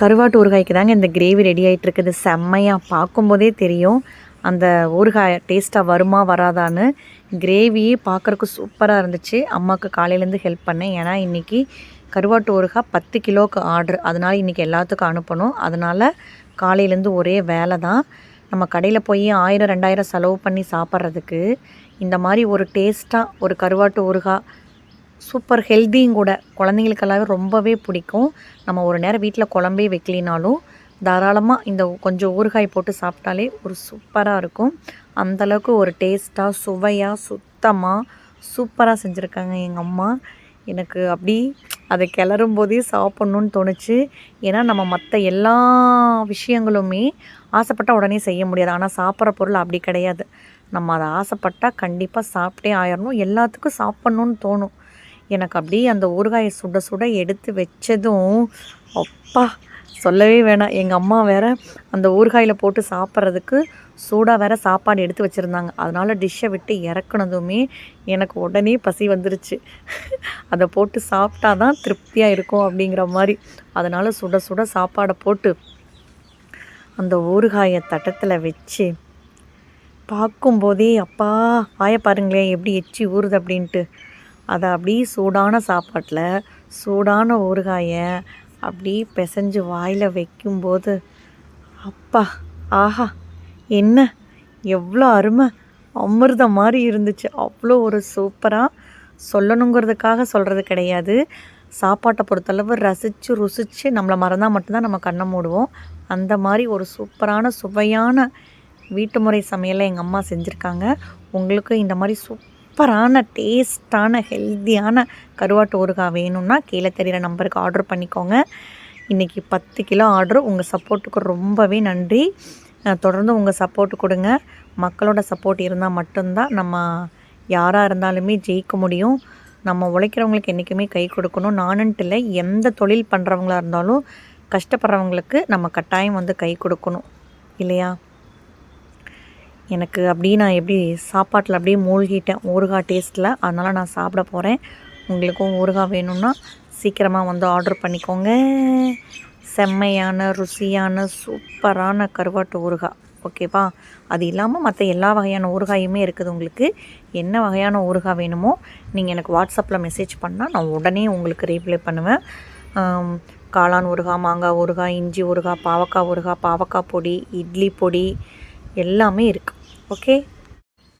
கருவாட்டு ஊறுகாய்க்கு தாங்க இந்த கிரேவி ரெடி ஆகிட்டு இருக்குது செம்மையாக பார்க்கும்போதே தெரியும். அந்த ஊறுகாய் டேஸ்ட்டாக வருமா வராதான்னு. கிரேவியே பார்க்குறக்கு சூப்பராக இருந்துச்சு. அம்மாவுக்கு காலையிலேருந்து ஹெல்ப் பண்ணேன். ஏன்னா இன்றைக்கி கருவாட்டு ஊறுகாய் பத்து கிலோவுக்கு ஆர்டர் அதனால் இன்றைக்கி எல்லாத்துக்கும் அனுப்பணும். அதனால் காலையிலேருந்து ஒரே வேலை தான். நம்ம கடையில் போய் ஆயிரம் ரெண்டாயிரம் செலவு பண்ணி சாப்பிட்றதுக்கு இந்த மாதிரி ஒரு டேஸ்ட்டாக ஒரு கருவாட்டு ஊறுகாய் சூப்பர் ஹெல்த்தியும் கூட. குழந்தைங்களுக்கெல்லாமே ரொம்பவே பிடிக்கும். நம்ம ஒரு நேரம் வீட்டில் குழம்பே வைக்கலினாலும் தாராளமாக இந்த கொஞ்சம் ஊறுகாய் போட்டு சாப்பிட்டாலே ஒரு சூப்பராக இருக்கும். அந்தளவுக்கு ஒரு டேஸ்ட்டாக சுவையாக சுத்தமாக சூப்பராக செஞ்சுருக்காங்க எங்கள் அம்மா. எனக்கு அப்படி அதை கிளறும் போதே சாப்பிட்ணுன்னு தோணுச்சு. ஏன்னா நம்ம மற்ற எல்லா விஷயங்களுமே ஆசைப்பட்டால் உடனே செய்ய முடியாது. ஆனால் சாப்பிட்ற பொருள் அப்படி கிடையாது. நம்ம அதை ஆசைப்பட்டால் கண்டிப்பாக சாப்பிட்டே ஆயிடணும் எல்லாத்துக்கும் சாப்பிட்ணுன்னு தோணும். எனக்கு அப்படியே அந்த ஊறுகாயை சுட சுட எடுத்து வச்சதும் அப்பா சொல்லவே வேணாம். எங்கள் அம்மா வேற அந்த ஊறுகாயில் போட்டு சாப்பிட்றதுக்கு சூடாக வேற சாப்பாடு எடுத்து வச்சுருந்தாங்க. அதனால் டிஷ்ஷை விட்டு இறக்குனதுமே எனக்கு உடனே பசி வந்துருச்சு. அதை போட்டு சாப்பிட்டா தான் திருப்தியாக இருக்கும் அப்படிங்கிற மாதிரி. அதனால் சுட சுட சாப்பாடை போட்டு அந்த ஊறுகாயை தட்டத்தில் வச்சு பார்க்கும்போதே அப்பா வாய பாருங்களேன் எப்படி எச்சி ஊறுது அப்படின்ட்டு. அதை அப்படியே சூடான சாப்பாட்டில் சூடான ஊறுகாயை அப்படி பிசைஞ்சு வாயில் வைக்கும்போது அப்பா ஆஹா என்ன? எவ்வளோ அருமை. அமிர்தம் மாதிரி இருந்துச்சு. அவ்வளோ ஒரு சூப்பராக சொல்லணுங்கிறதுக்காக சொல்கிறது கிடையாது. சாப்பாட்டை பொறுத்தளவு ரசித்து ருசித்து நம்மளை மறந்தால் மட்டும்தான் நம்ம கண்ணை மூடுவோம். அந்த மாதிரி ஒரு சூப்பரான சுவையான வீட்டு முறை சமையலை எங்கள் அம்மா செஞ்சுருக்காங்க. உங்களுக்கும் இந்த மாதிரி சூப் சூப்பரான டேஸ்டான ஹெல்த்தியான கருவாட்டு ஊறுகாய் வேணும்னா கீழே தெரிகிற நம்பருக்கு ஆர்டர் பண்ணிக்கோங்க. இன்றைக்கி பத்து கிலோ ஆர்டர். உங்கள் சப்போர்ட்டுக்கு ரொம்பவே நன்றி. தொடர்ந்து உங்கள் சப்போர்ட் கொடுங்க. மக்களோட சப்போர்ட் இருந்தால் மட்டும்தான் நம்ம யாராக இருந்தாலுமே ஜெயிக்க முடியும். நம்ம உழைக்கிறவங்களுக்கு என்றைக்குமே கை கொடுக்கணும். நானுன்ட்டு இல்லை எந்த தொழில் பண்ணுறவங்களா இருந்தாலும் கஷ்டப்படுறவங்களுக்கு நம்ம கட்டாயம் வந்து கை கொடுக்கணும். இல்லையா? எனக்கு அப்படியே நான் எப்படி சாப்பாட்டில் அப்படியே மூழ்கிட்டேன். ஊறுகாய் டேஸ்ட்டில் அதனால் நான் சாப்பிட போகிறேன் உங்களுக்கும் ஊறுகாய் வேணும்னா சீக்கிரமாக வந்து ஆர்டர் பண்ணிக்கோங்க. செம்மையான ருசியான சூப்பரான கருவாட்டு ஊறுகாய் ஓகேவா அது இல்லாமல் மற்ற எல்லா வகையான ஊறுகாயுமே இருக்குது உங்களுக்கு. என்ன வகையான ஊறுகாய் வேணுமோ நீங்கள் எனக்கு வாட்ஸ்அப்பில் மெசேஜ் பண்ணால் நான் உடனே உங்களுக்கு ரீப்ளை பண்ணுவேன். காளான் ஊறுகாய் மாங்காய் ஊறுகாய் இஞ்சி ஊறுகாய் பாவக்காய் ஊறுகாய் பாவக்காய் பொடி இட்லி பொடி எல்லாமே இருக்குது okay?